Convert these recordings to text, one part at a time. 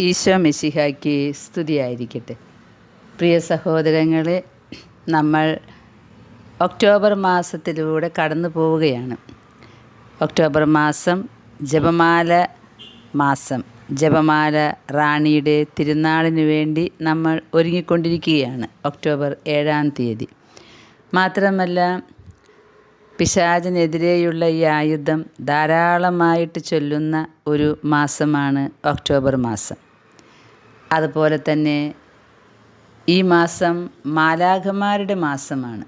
ഈശോ മിശിഹായ്ക്ക് സ്തുതിയായിരിക്കട്ടെ. പ്രിയ സഹോദരങ്ങളെ നമ്മൾ ഒക്ടോബർ മാസത്തിലൂടെ കടന്നു പോവുകയാണ്. ഒക്ടോബർ മാസം ജപമാല മാസം. ജപമാല റാണിയുടെ തിരുനാളിന് വേണ്ടി നമ്മൾ ഒരുങ്ങിക്കൊണ്ടിരിക്കുകയാണ് ഒക്ടോബർ ഏഴാം തീയതി. മാത്രമല്ല പിശാചിനെതിരെയുള്ള ഈ ആയുധം ധാരാളമായിട്ട് ചൊല്ലുന്ന ഒരു മാസമാണ് ഒക്ടോബർ മാസം. അതുപോലെ തന്നെ ഈ മാസം മാലാഖമാരുടെ മാസമാണ്.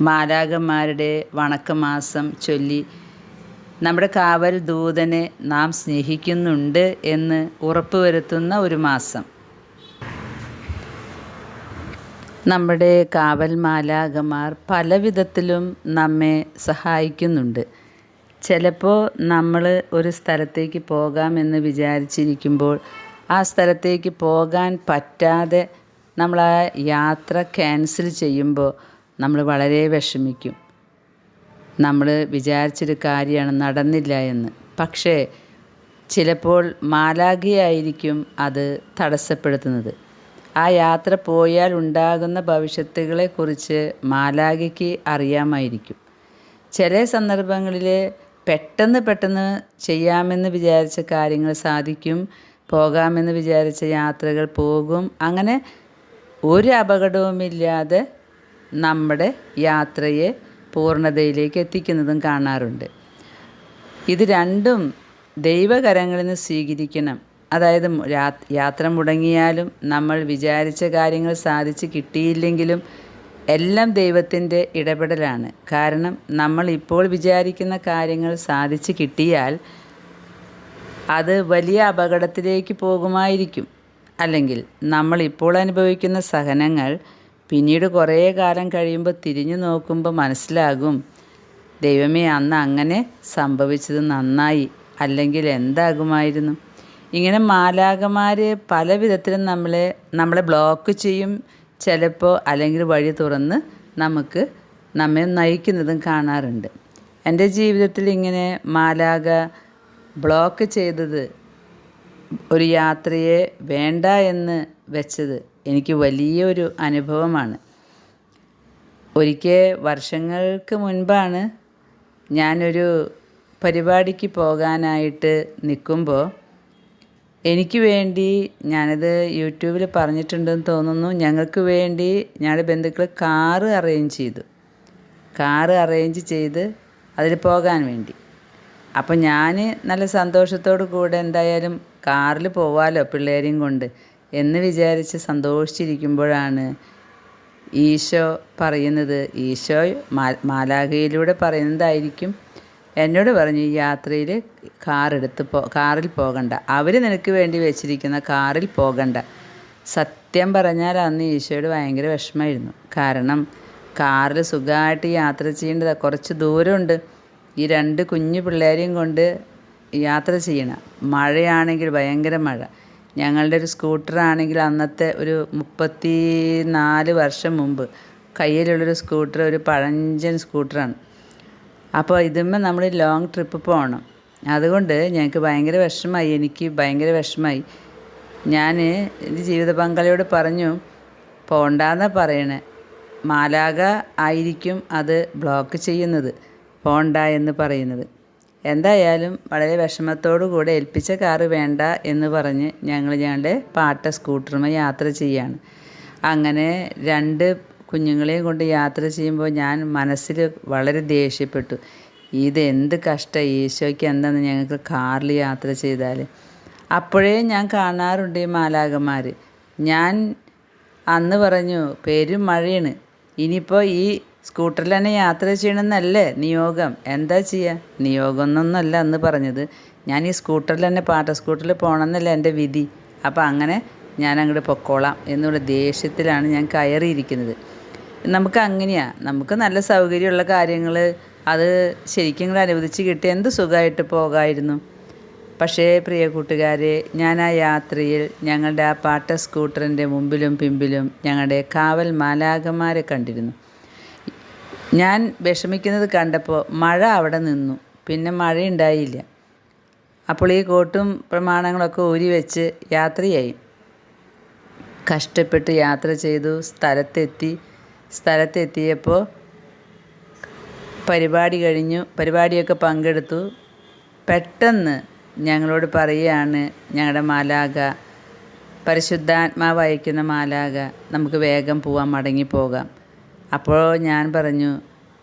മാലാഖമാരുടെ വണക്കമാസം ചൊല്ലി നമ്മുടെ കാവൽ ദൂതനെ നാം സ്നേഹിക്കുന്നുണ്ട് എന്ന് ഉറപ്പുവരുത്തുന്ന ഒരു മാസം. നമ്മുടെ കാവൽ മാലാകമാർ പല വിധത്തിലും നമ്മെ സഹായിക്കുന്നുണ്ട്. ചിലപ്പോൾ നമ്മൾ ഒരു സ്ഥലത്തേക്ക് പോകാമെന്ന് വിചാരിച്ചിരിക്കുമ്പോൾ ആ സ്ഥലത്തേക്ക് പോകാൻ പറ്റാതെ നമ്മൾ ആ യാത്ര ക്യാൻസൽ ചെയ്യുമ്പോൾ നമ്മൾ വളരെ വിഷമിക്കും. നമ്മൾ വിചാരിച്ചൊരു കാര്യമാണ് നടന്നില്ല എന്ന്. പക്ഷേ ചിലപ്പോൾ മാലാഖിയായിരിക്കും അത് തടസ്സപ്പെടുത്തുന്നത്. ആ യാത്ര പോയാൽ ഉണ്ടാകുന്ന ഭവിഷ്യത്തുകളെക്കുറിച്ച് മാലാഖയ്ക്ക് അറിയാമായിരിക്കും. ചില സന്ദർഭങ്ങളിൽ പെട്ടെന്ന് പെട്ടെന്ന് ചെയ്യാമെന്ന് വിചാരിച്ച കാര്യങ്ങൾ സാധിക്കും. പോകാമെന്ന് വിചാരിച്ച യാത്രകൾ പോകും. അങ്ങനെ ഒരു അപകടവുമില്ലാതെ നമ്മുടെ യാത്രയെ പൂർണതയിലേക്ക് എത്തിക്കുന്നതും കാണാറുണ്ട്. ഇത് രണ്ടും ദൈവകരങ്ങളിൽ നിന്ന് സ്വീകരിക്കണം. അതായത് യാത്ര മുടങ്ങിയാലും നമ്മൾ വിചാരിച്ച കാര്യങ്ങൾ സാധിച്ച് കിട്ടിയില്ലെങ്കിലും എല്ലാം ദൈവത്തിന്റെ ഇടപെടലാണ്. കാരണം നമ്മൾ ഇപ്പോൾ വിചാരിക്കുന്ന കാര്യങ്ങൾ സാധിച്ച് കിട്ടിയാൽ അത് വലിയ അപകടത്തിലേക്ക് പോകുമായിരിക്കും. അല്ലെങ്കിൽ നമ്മൾ ഇപ്പോൾ അനുഭവിക്കുന്ന സഹനങ്ങൾ പിന്നീട് കുറേ കാലം കഴിയുമ്പോൾ തിരിഞ്ഞു നോക്കുമ്പോൾ മനസ്സിലാകും. ദൈവമേ അന്ന് അങ്ങനെ സംഭവിച്ചത് നന്നായി. അല്ലെങ്കിൽ എന്താകുമായിരുന്നു? ഇങ്ങനെ മാലാകമാർ പല വിധത്തിലും നമ്മളെ നമ്മളെ ബ്ലോക്ക് ചെയ്യും. ചിലപ്പോൾ അല്ലെങ്കിൽ വഴി തുറന്ന് നമുക്ക് നമ്മെ നയിക്കുന്നതും കാണാറുണ്ട്. എന്റെ ജീവിതത്തിൽ ഇങ്ങനെ മാലാക ബ്ലോക്ക് ചെയ്തത് ഒരു യാത്രയെ വേണ്ട എന്ന് വെച്ചത് എനിക്ക് വലിയൊരു അനുഭവമാണ്. ഒരിക്കൽ വർഷങ്ങൾക്ക് മുൻപാണ് ഞാനൊരു പരിപാടിക്ക് പോകാനായിട്ട് നിൽക്കുമ്പോൾ എനിക്ക് വേണ്ടി ഞാനത് യൂട്യൂബിൽ പറഞ്ഞിട്ടുണ്ടെന്ന് തോന്നുന്നു. ഞങ്ങൾക്ക് വേണ്ടി ഞങ്ങളുടെ ബന്ധുക്കൾ കാറ് അറേഞ്ച് ചെയ്തു. കാറ് അറേഞ്ച് ചെയ്ത് അതിൽ പോകാൻ വേണ്ടി. അപ്പം ഞാൻ നല്ല സന്തോഷത്തോടു കൂടെ എന്തായാലും കാറിൽ പോവാലോ പിള്ളേരെയും കൊണ്ട് എന്ന് വിചാരിച്ച് സന്തോഷിച്ചിരിക്കുമ്പോഴാണ് ഈശോ പറയുന്നത്. ഈശോ മാലാഖയിലൂടെ പറയുന്നതായിരിക്കും. എന്നോട് പറഞ്ഞു ഈ യാത്രയിൽ കാറെടുത്ത് പോ കാറിൽ പോകണ്ട. അവർ നിനക്ക് വേണ്ടി വെച്ചിരിക്കുന്ന കാറിൽ പോകണ്ട. സത്യം പറഞ്ഞാൽ അന്ന് ഈശോയോട് ഭയങ്കര വിഷമമായിരുന്നു. കാരണം കാറിൽ സുഖമായിട്ട് യാത്ര ചെയ്യേണ്ടത്. കുറച്ച് ദൂരമുണ്ട്. ഈ രണ്ട് കുഞ്ഞു പിള്ളേരെയും കൊണ്ട് യാത്ര ചെയ്യണം. മഴയാണെങ്കിൽ ഭയങ്കര മഴ. ഞങ്ങളുടെ ഒരു സ്കൂട്ടറാണെങ്കിൽ അന്നത്തെ ഒരു മുപ്പത്തി നാല് വർഷം മുമ്പ് കയ്യിലുള്ളൊരു സ്കൂട്ടർ ഒരു പഴഞ്ചൻ സ്കൂട്ടറാണ്. അപ്പോൾ ഇതുമ്മേ നമ്മൾ ലോങ് ട്രിപ്പ് പോകണം. അതുകൊണ്ട് ഞങ്ങൾക്ക് ഭയങ്കര വിഷമമായി. എനിക്ക് ഭയങ്കര വിഷമമായി. ഞാൻ എന്റെ ജീവിത പങ്കാളിയോട് പറഞ്ഞു പോണ്ടാന്നാ പറയണേ. മാലാക ആയിരിക്കും അത് ബ്ലോക്ക് ചെയ്യുന്നത്. പോണ്ട എന്ന് പറയുന്നത്. എന്തായാലും വളരെ വിഷമത്തോടു കൂടെ ഏൽപ്പിച്ച കാറ് വേണ്ട എന്ന് പറഞ്ഞ് ഞങ്ങൾ ഞങ്ങളുടെ പാട്ട സ്കൂട്ടറുമായി യാത്ര ചെയ്യാണ്. അങ്ങനെ രണ്ട് കുഞ്ഞുങ്ങളെയും കൊണ്ട് യാത്ര ചെയ്യുമ്പോൾ ഞാൻ മനസ്സിൽ വളരെ ദേഷ്യപ്പെട്ടു. ഇത് എന്ത് കഷ്ടം ഈശോയ്ക്ക് എന്താന്ന് ഞങ്ങൾക്ക് കാറിൽ യാത്ര ചെയ്താൽ അപ്പോഴേ ഞാൻ കാണാറുണ്ട് ഈ മാലാകന്മാർ ഞാൻ അന്ന് പറഞ്ഞു പേരും മഴയാണ്. ഇനിയിപ്പോൾ ഈ സ്കൂട്ടറിൽ തന്നെ യാത്ര ചെയ്യണമെന്നല്ലേ നിയോഗം? എന്താ ചെയ്യുക നിയോഗമൊന്നൊന്നുമല്ല അന്ന് പറഞ്ഞത്. ഞാൻ ഈ സ്കൂട്ടറിൽ തന്നെ പാട്ട സ്കൂട്ടറിൽ പോകണമെന്നല്ല എന്റെ വിധി. അപ്പോൾ അങ്ങനെ ഞാൻ അങ്ങോട്ട് പൊക്കോളാം എന്നുള്ള ദേഷ്യത്തിലാണ് ഞാൻ കയറിയിരിക്കുന്നത്. നമുക്ക് അങ്ങനെയാണ് നമുക്ക് നല്ല സൗകര്യമുള്ള കാര്യങ്ങൾ അത് ശരിക്കും കൂടെ അനുവദിച്ച് കിട്ടി എന്ത് സുഖമായിട്ട് പോകായിരുന്നു? പക്ഷേ പ്രിയ കൂട്ടുകാരെ ഞാൻ ആ യാത്രയിൽ ഞങ്ങളുടെ ആ പാട്ട സ്കൂട്ടറിന്റെ മുമ്പിലും പിമ്പിലും ഞങ്ങളുടെ കാവൽ മാലാകന്മാരെ കണ്ടിരുന്നു. ഞാൻ വിഷമിക്കുന്നത് കണ്ടപ്പോൾ മഴ അവിടെ നിന്നു. പിന്നെ മഴയുണ്ടായില്ല. അപ്പോൾ ഈ കോട്ടും പ്രമാണങ്ങളൊക്കെ ഊരി വെച്ച് യാത്രയായി. കഷ്ടപ്പെട്ട് യാത്ര ചെയ്തു സ്ഥലത്തെത്തി. സ്ഥലത്തെത്തിയപ്പോൾ പരിപാടി കഴിഞ്ഞു. പരിപാടിയൊക്കെ പങ്കെടുത്തു. പെട്ടെന്ന് ഞങ്ങളോട് പറയുകയാണ് ഞങ്ങളുടെ മാലാക പരിശുദ്ധാത്മാവ് അയക്കുന്ന മാലാക നമുക്ക് വേഗം പോവാം മടങ്ങിപ്പോകാം. അപ്പോൾ ഞാൻ പറഞ്ഞു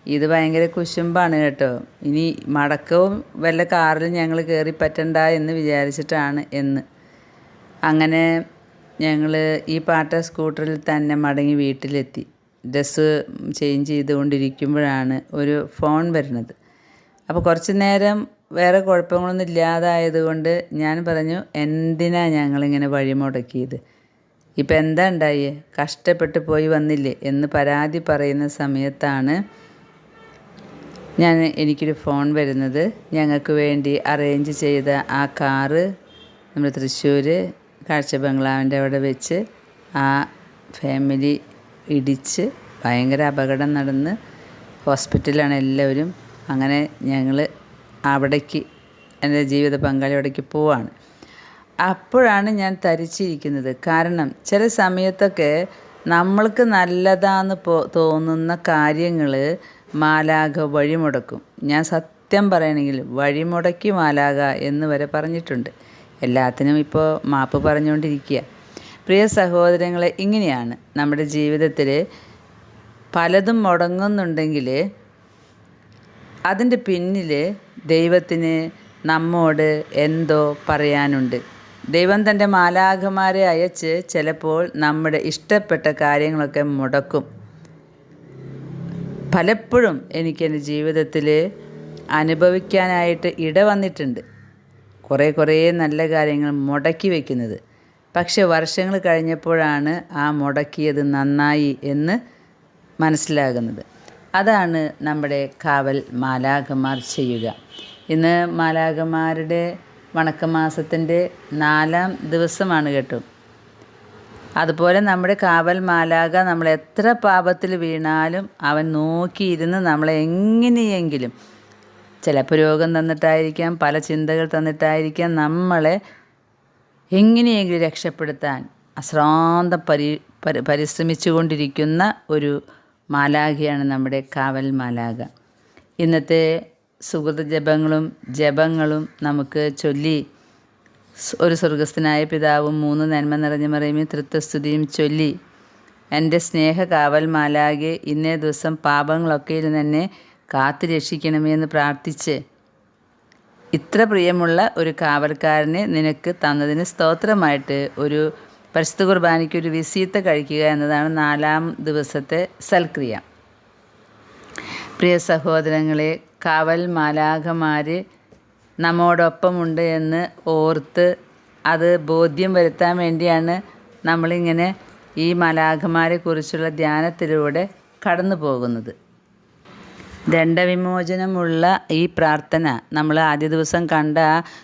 ഇത് ഭയങ്കര കുശുമ്പാണ് കേട്ടോ. ഇനി മടക്കവും വല്ല കാറിൽ ഞങ്ങൾ കയറി പറ്റണ്ട എന്ന് വിചാരിച്ചിട്ടാണ് എന്ന്. അങ്ങനെ ഞങ്ങൾ ഈ പാട്ട സ്കൂട്ടറിൽ തന്നെ മടങ്ങി വീട്ടിലെത്തി. ഡ്രസ്സ് ചേഞ്ച് ചെയ്തുകൊണ്ടിരിക്കുമ്പോഴാണ് ഒരു ഫോൺ വരുന്നത്. അപ്പോൾ കുറച്ച് നേരം വേറെ കുഴപ്പങ്ങളൊന്നും ഇല്ലാതായതുകൊണ്ട് ഞാൻ പറഞ്ഞു എന്തിനാ ഞങ്ങളിങ്ങനെ വഴി മുടക്കിയത് ഇപ്പം എന്താ ഉണ്ടായി? കഷ്ടപ്പെട്ട് പോയി വന്നില്ലേ എന്ന് പരാതി പറയുന്ന സമയത്താണ് ഞാൻ എനിക്കൊരു ഫോൺ വരുന്നത്. ഞങ്ങൾക്ക് വേണ്ടി അറേഞ്ച് ചെയ്ത ആ കാറ് നമ്മൾ തൃശ്ശൂർ കാഴ്ച ബംഗ്ലാവിന്റെ അവിടെ വെച്ച് ആ ഫാമിലി ഇടിച്ച് ഭയങ്കര അപകടം നടന്ന് ഹോസ്പിറ്റലാണ് എല്ലാവരും. അങ്ങനെ ഞങ്ങൾ അവിടേക്ക് എന്റെ ജീവിത പങ്കാളി അവിടേക്ക് പോവാണ്. അപ്പോഴാണ് ഞാൻ തരിച്ചിരിക്കുന്നത്. കാരണം ചില സമയത്തൊക്കെ നമ്മൾക്ക് നല്ലതാന്ന് തോന്നുന്ന കാര്യങ്ങൾ മാലാഖ വഴിമുടക്കും. ഞാൻ സത്യം പറയണമെങ്കിൽ വഴിമുടക്കി മാലാക എന്ന് വരെ പറഞ്ഞിട്ടുണ്ട്. എല്ലാത്തിനും ഇപ്പോൾ മാപ്പ് പറഞ്ഞുകൊണ്ടിരിക്കുക. പ്രിയ സഹോദരങ്ങളെ ഇങ്ങനെയാണ് നമ്മുടെ ജീവിതത്തിൽ പലതും മുടങ്ങുന്നുണ്ടെങ്കിൽ അതിന്റെ പിന്നിൽ ദൈവത്തിന് നമ്മോട് എന്തോ പറയാനുണ്ട്. ദൈവം തന്റെ മാലാഖമാരെ അയച്ച് ചിലപ്പോൾ നമ്മുടെ ഇഷ്ടപ്പെട്ട കാര്യങ്ങളൊക്കെ മുടക്കും. പലപ്പോഴും എനിക്ക് എന്റെ ജീവിതത്തിൽ അനുഭവിക്കാനായിട്ട് ഇട വന്നിട്ടുണ്ട്. കുറേ കുറേ നല്ല കാര്യങ്ങൾ മുടക്കി വയ്ക്കുന്നത് പക്ഷെ വർഷങ്ങൾ കഴിഞ്ഞപ്പോഴാണ് ആ മുടക്കിയത് നന്നായി എന്ന് മനസ്സിലാകുന്നത്. അതാണ് നമ്മുടെ കാവൽ മാലാഖമാർ ചെയ്യുക. ഇന്ന് മാലാഖമാരുടെ വണക്കമാസത്തിന്റെ നാലാം ദിവസമാണ് കേട്ടോ. അതുപോലെ നമ്മുടെ കാവൽ മാലാക നമ്മൾ എത്ര പാപത്തിൽ വീണാലും അവൻ നോക്കിയിരുന്ന് നമ്മളെ എങ്ങനെയെങ്കിലും ചിലപ്പോൾ രോഗം തന്നിട്ടായിരിക്കാം പല ചിന്തകൾ തന്നിട്ടായിരിക്കാം നമ്മളെ എങ്ങനെയെങ്കിലും രക്ഷപ്പെടുത്താൻ അശ്രാന്ത പരി പരിശ്രമിച്ചുകൊണ്ടിരിക്കുന്ന ഒരു മാലാഖയാണ് നമ്മുടെ കാവൽ മാലാഖ. ഇന്നത്തെ സുഹൃത ജപങ്ങളും നമുക്ക് ചൊല്ലി ഒരു സ്വർഗസ്ഥനായ പിതാവും മൂന്ന് നന്മ നിറഞ്ഞ മറിയുമേ തൃത്വസ്തുതിയും ചൊല്ലി. എന്റെ സ്നേഹ കാവൽ മാലാകെ ഇന്നേ ദിവസം പാപങ്ങളൊക്കെ തന്നെ കാത്തു രക്ഷിക്കണമേ എന്ന് പ്രാർത്ഥിച്ച് ഇത്ര പ്രിയമുള്ള ഒരു കാവൽക്കാരനെ നിനക്ക് തന്നതിന് സ്തോത്രമായിട്ട് ഒരു പരിശുദ്ധ കുർബാനയ്ക്ക് ഒരു വിസീത്ത കഴിക്കുക എന്നതാണ് നാലാം ദിവസത്തെ സൽക്രിയ. പ്രിയ സഹോദരങ്ങളെ കാവൽ മാലാഖമാർ നമ്മോടൊപ്പമുണ്ട് എന്ന് ഓർത്ത് അത് ബോധ്യം വരുത്താൻ വേണ്ടിയാണ് നമ്മളിങ്ങനെ ഈ മലാഖമാരെ കുറിച്ചുള്ള ധ്യാനത്തിലൂടെ കടന്നു പോകുന്നത്. ദണ്ഡവിമോചനമുള്ള ഈ പ്രാർത്ഥന നമ്മൾ ആദ്യ ദിവസം കണ്ട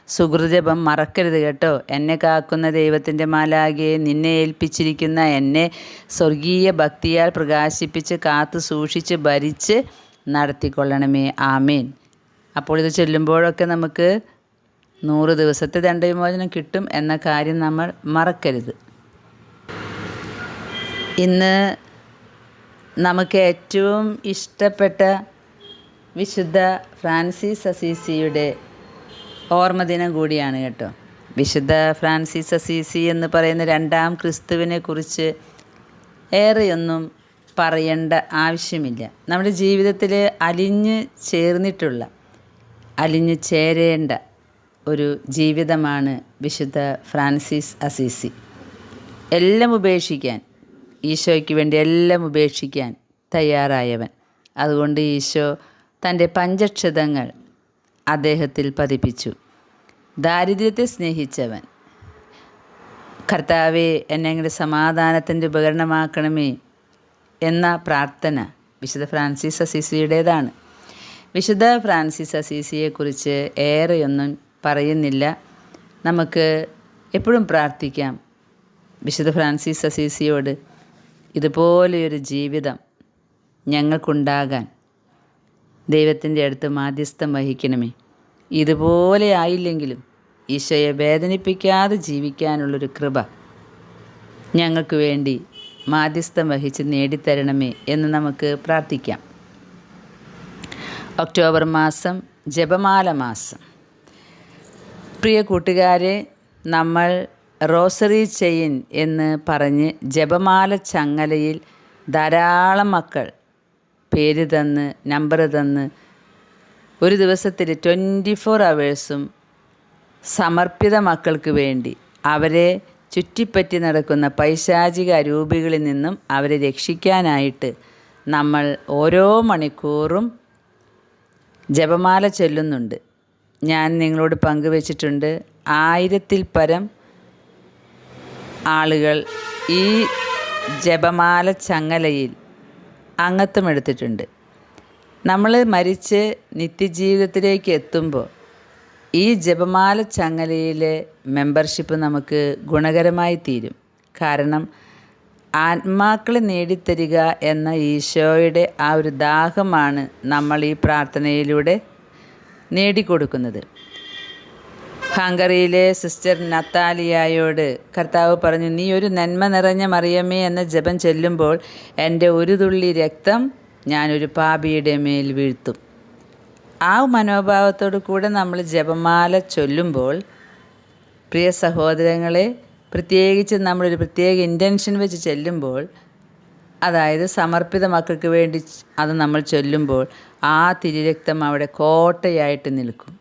സുഹൃജപം മറക്കരുത് കേട്ടോ. എന്നെ കാക്കുന്ന ദൈവത്തിന്റെ മാലാകെ നിന്നെ ഏൽപ്പിച്ചിരിക്കുന്ന എന്നെ സ്വർഗീയ ഭക്തിയാൽ പ്രകാശിപ്പിച്ച് കാത്തു സൂക്ഷിച്ച് ഭരിച്ച് നടത്തിക്കൊള്ളണമേ. ആമീൻ. അപ്പോൾ ഇത് ചൊല്ലുമ്പോഴൊക്കെ നമുക്ക് നൂറ് ദിവസത്തെ ദണ്ഡവിമോചനം കിട്ടും എന്ന കാര്യം നമ്മൾ മറക്കരുത്. ഇന്ന് നമുക്ക് ഏറ്റവും ഇഷ്ടപ്പെട്ട വിശുദ്ധ ഫ്രാൻസിസ് അസീസിയുടെ ഓർമ്മദിനം കൂടിയാണ് കേട്ടോ. വിശുദ്ധ ഫ്രാൻസിസ് അസീസി എന്ന് പറയുന്ന രണ്ടാം ക്രിസ്തുവിനെ കുറിച്ച് ഏറെയൊന്നും പറയേണ്ട ആവശ്യമില്ല. നമ്മുടെ ജീവിതത്തിൽ അലിഞ്ഞ് ചേർന്നിട്ടുള്ള അലിഞ്ഞ് ചേരേണ്ട ഒരു ജീവിതമാണ് വിശുദ്ധ ഫ്രാൻസിസ് അസീസി. എല്ലാം ഉപേക്ഷിക്കാൻ ഈശോയ്ക്ക് വേണ്ടി എല്ലാം ഉപേക്ഷിക്കാൻ തയ്യാറായവൻ. അതുകൊണ്ട് ഈശോ തന്റെ പഞ്ചക്ഷതങ്ങൾ അദ്ദേഹത്തിൽ പതിപ്പിച്ചു. ദാരിദ്ര്യത്തെ സ്നേഹിച്ചവൻ. കർത്താവെ എന്നെ സമാധാനത്തിന്റെ ഉപകരണമാക്കണമേ. എന്ന പ്രാർത്ഥന വിശുദ്ധ ഫ്രാൻസിസ് അസീസിയുടേതാണ്. വിശുദ്ധ ഫ്രാൻസിസ് അസീസിയെക്കുറിച്ച് ഏറെയൊന്നും പറയുന്നില്ല. നമുക്ക് എപ്പോഴും പ്രാർത്ഥിക്കാം വിശുദ്ധ ഫ്രാൻസിസ് അസീസിയോട് ഇതുപോലെയൊരു ജീവിതം ഞങ്ങൾക്കുണ്ടാകാൻ ദൈവത്തിന്റെ അടുത്ത് മാധ്യസ്ഥം വഹിക്കണമേ. ഇതുപോലെ ആയില്ലെങ്കിലും ഈശോയെ വേദനിപ്പിക്കാതെ ജീവിക്കാനുള്ളൊരു കൃപ ഞങ്ങൾക്ക് വേണ്ടി മാധ്യസ്ഥം വഹിച്ച് നേടിത്തരണമേ എന്ന് നമുക്ക് പ്രാർത്ഥിക്കാം. ഒക്ടോബർ മാസം ജപമാല മാസം. പ്രിയ കൂട്ടുകാരെ നമ്മൾ റോസറി ചെയിൻ എന്ന് പറഞ്ഞ് ജപമാല ചങ്ങലയിൽ ധാരാളം മക്കൾ പേര് തന്ന് നമ്പർ തന്ന് ഒരു ദിവസത്തിൽ ട്വന്റി ഫോർ അവേഴ്സും സമർപ്പിത മക്കൾക്ക് വേണ്ടി അവരെ ചുറ്റിപ്പറ്റി നടക്കുന്ന പൈശാചിക രൂപികളിൽ നിന്നും അവരെ രക്ഷിക്കാനായിട്ട് നമ്മൾ ഓരോ മണിക്കൂറും ജപമാല ചൊല്ലുന്നുണ്ട്. ഞാൻ നിങ്ങളോട് പങ്കുവച്ചിട്ടുണ്ട്. ആയിരത്തിൽ പരം ആളുകൾ ഈ ജപമാല ചങ്ങലയിൽ അംഗത്വം എടുത്തിട്ടുണ്ട്. നമ്മൾ മരിച്ച് നിത്യജീവിതത്തിലേക്ക് എത്തുമ്പോൾ ഈ ജപമാല ചങ്ങലയിലെ മെമ്പർഷിപ്പ് നമുക്ക് ഗുണകരമായി തീരും. കാരണം ആത്മാക്കളെ നേടിത്തരിക എന്ന ഈശോയുടെ ആ ഒരു ദാഹമാണ് നമ്മൾ ഈ പ്രാർത്ഥനയിലൂടെ നേടിക്കൊടുക്കുന്നത്. ഹംഗറിയിലെ സിസ്റ്റർ നത്താലിയായോട് കർത്താവ് പറഞ്ഞു നീ ഒരു നന്മ നിറഞ്ഞ മറിയമേ എന്ന ജപം ചെല്ലുമ്പോൾ എന്റെ ഒരു തുള്ളി രക്തം ഞാനൊരു പാപിയുടെ മേൽ വീഴ്ത്തും. ആ മനോഭാവത്തോടു കൂടെ നമ്മൾ ജപമാല ചൊല്ലുമ്പോൾ പ്രിയ സഹോദരങ്ങളെ പ്രത്യേകിച്ച് നമ്മളൊരു പ്രത്യേക ഇന്റൻഷൻ വെച്ച് ചെല്ലുമ്പോൾ അതായത് സമർപ്പിത മക്കൾക്ക് വേണ്ടി അത് നമ്മൾ ചൊല്ലുമ്പോൾ ആ തിരുരക്തം അവിടെ കോട്ടയായിട്ട് നിൽക്കും.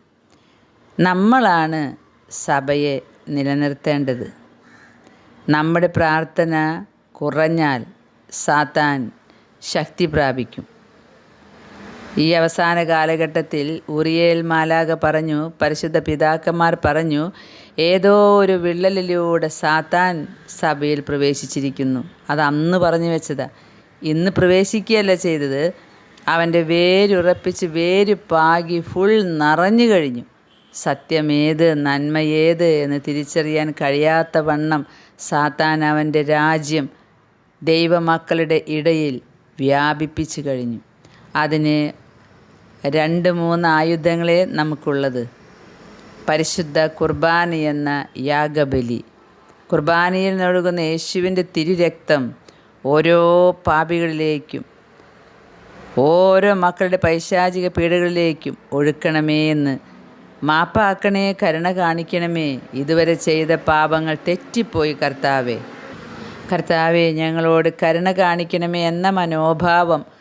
നമ്മളാണ് സഭയെ നിലനിർത്തേണ്ടത്. നമ്മുടെ പ്രാർത്ഥന കുറഞ്ഞാൽ സാത്താൻ ശക്തി പ്രാപിക്കും. ഈ അവസാന കാലഘട്ടത്തിൽ ഉറിയേൽ മാലാക പറഞ്ഞു പരിശുദ്ധ പിതാക്കന്മാർ പറഞ്ഞു ഏതോ ഒരു വിള്ളലിലൂടെ സാത്താൻ സഭയിൽ പ്രവേശിച്ചിരിക്കുന്നു. അത് അന്ന് പറഞ്ഞു വെച്ചതാ. ഇന്ന് പ്രവേശിക്കുകയല്ല ചെയ്തത്. അവന്റെ വേരുറപ്പിച്ച് വേര് പാകി ഫുൾ നിറഞ്ഞു കഴിഞ്ഞു. സത്യമേത് നന്മയേത് എന്ന് തിരിച്ചറിയാൻ കഴിയാത്ത വണ്ണം സാത്താൻ അവന്റെ രാജ്യം ദൈവമക്കളുടെ ഇടയിൽ വ്യാപിപ്പിച്ചു കഴിഞ്ഞു. അതിന് രണ്ട് മൂന്ന് ആയുധങ്ങളെ നമുക്കുള്ളത്. പരിശുദ്ധ കുർബാന എന്ന യാഗബലി. കുർബാനയിൽ ഒഴുകുന്ന യേശുവിന്റെ തിരുരക്തം ഓരോ പാപികളിലേക്കും ഓരോ മക്കളുടെ പൈശാചിക പീഡകളിലേക്കും ഒഴുക്കണമേ എന്ന് മാപ്പാക്കണേ കരുണ കാണിക്കണമേ. ഇതുവരെ ചെയ്ത പാപങ്ങൾ തെറ്റിപ്പോയി കർത്താവേ. കർത്താവെ ഞങ്ങളോട് കരുണ കാണിക്കണമേ എന്ന മനോഭാവം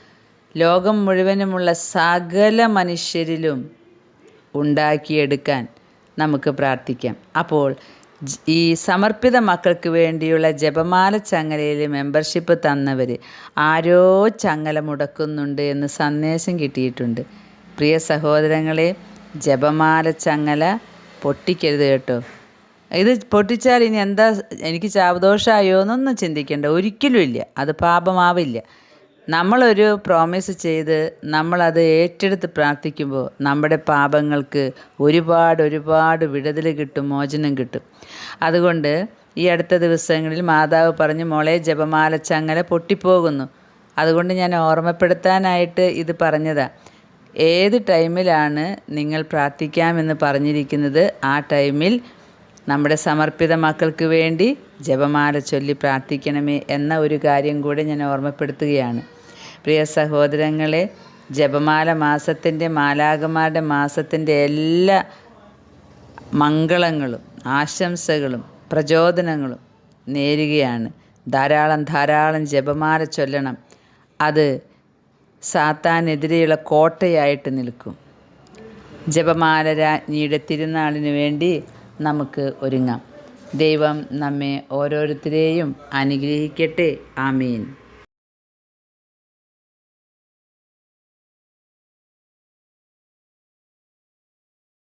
ലോകം മുഴുവനുമുള്ള സകല മനുഷ്യരിലും ഉണ്ടാക്കിയെടുക്കാൻ നമുക്ക് പ്രാർത്ഥിക്കാം. അപ്പോൾ ഈ സമർപ്പിത മക്കൾക്ക് വേണ്ടിയുള്ള ജപമാല ചങ്ങലയിൽ മെമ്പർഷിപ്പ് തന്നവർ ആരോ ചങ്ങല മുടക്കുന്നുണ്ട് എന്ന് സന്ദേശം കിട്ടിയിട്ടുണ്ട്. പ്രിയ സഹോദരങ്ങളെ ജപമാല ചങ്ങല പൊട്ടിക്കരുത് കേട്ടോ. ഇത് പൊട്ടിച്ചാൽ ഇനി എന്താ എനിക്ക് ചാവദോഷമായോ എന്നൊന്നും ചിന്തിക്കേണ്ട. ഒരിക്കലും ഇല്ല. അത് പാപമാവില്ല. നമ്മളൊരു പ്രോമിസ് ചെയ്ത് നമ്മളത് ഏറ്റെടുത്ത് പ്രാർത്ഥിക്കുമ്പോൾ നമ്മുടെ പാപങ്ങൾക്ക് ഒരുപാട് ഒരുപാട് വിടുതൽ കിട്ടും മോചനം കിട്ടും. അതുകൊണ്ട് ഈ അടുത്ത ദിവസങ്ങളിൽ മാതാവ് പറഞ്ഞു മോളെ ജപമാല ചങ്ങല പൊട്ടിപ്പോകുന്നു. അതുകൊണ്ട് ഞാൻ ഓർമ്മപ്പെടുത്താനായിട്ട് ഇത് പറഞ്ഞതാ. ഏത് ടൈമിലാണ് നിങ്ങൾ പ്രാർത്ഥിക്കാമെന്ന് പറഞ്ഞിരിക്കുന്നത്? ആ ടൈമിൽ നമ്മുടെ സമർപ്പിത മക്കൾക്ക് വേണ്ടി ജപമാല ചൊല്ലി പ്രാർത്ഥിക്കണമേ എന്ന ഒരു കാര്യം കൂടെ ഞാൻ ഓർമ്മപ്പെടുത്തുകയാണ്. പ്രിയ സഹോദരങ്ങളെ ജപമാല മാസത്തിന്റെ മാലാകമാരുടെ മാസത്തിന്റെ എല്ലാ മംഗളങ്ങളും ആശംസകളും പ്രചോദനങ്ങളും നേരുകയാണ്. ധാരാളം ധാരാളം ജപമാല ചൊല്ലണം. അത് സാത്താനെതിരെയുള്ള കോട്ടയായിട്ട് നിൽക്കും. ജപമാല രാജ്ഞിയുടെ തിരുനാളിന് വേണ്ടി നമുക്ക് ഒരുങ്ങാം. ദൈവം നമ്മെ ഓരോരുത്തരെയും അനുഗ്രഹിക്കട്ടെ. ആമീൻ.